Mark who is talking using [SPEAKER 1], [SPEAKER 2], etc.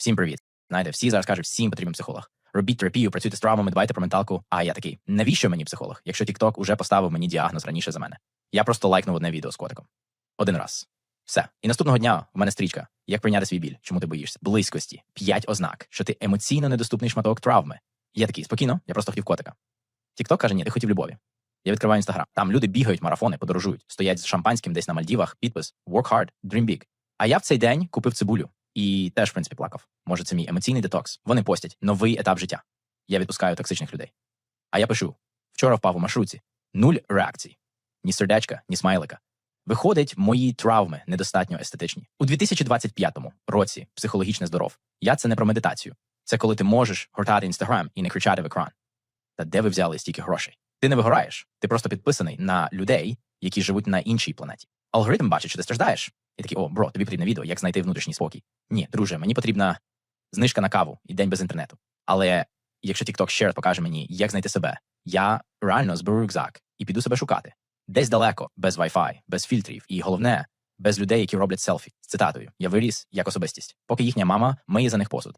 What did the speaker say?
[SPEAKER 1] Всім привіт. Знаєте, всі зараз кажуть, всім потрібен психолог. Робіть терапію, працюйте з травмами, дбайте про менталку. А я такий, навіщо мені психолог, якщо TikTok уже поставив мені діагноз раніше за мене? Я просто лайкнув одне відео з котиком. Один раз. Все. І наступного дня в мене стрічка. Як прийняти свій біль? Чому ти боїшся? Близькості. П'ять ознак, що ти емоційно недоступний шматок травми. Я такий, спокійно, я просто хотів котика. TikTok каже, ні, ти хотів любові. Я відкриваю інстаграм. Там люди бігають марафони, подорожують, стоять з шампанським десь на Мальдівах, підпис Work hard, dream big. А я в цей день купив цибулю і теж, в принципі, плакав. Може, це мій емоційний детокс. Вони постять новий етап життя. Я відпускаю токсичних людей. А я пишу: вчора впав у маршрутці, нуль реакцій, ні сердечка, ні смайлика. Виходить, мої травми недостатньо естетичні. У 2025 році психологічне здоров. Я це не про медитацію. Це коли ти можеш гортати інстаграм і не кричати в екран. Та де ви взяли стільки грошей? Ти не вигораєш, ти просто підписаний на людей, які живуть на іншій планеті. Алгоритм бачить, що ти страждаєш. І такий, о, бро, тобі потрібне відео, як знайти внутрішній спокій. Ні, друже, мені потрібна знижка на каву і день без інтернету. Але якщо TikTok ще покаже мені, як знайти себе, я реально зберу рюкзак і піду себе шукати. Десь далеко, без Wi-Fi, без фільтрів, і головне, без людей, які роблять селфі. З цитатою: Я виріс як особистість, поки їхня мама миє за них посуд.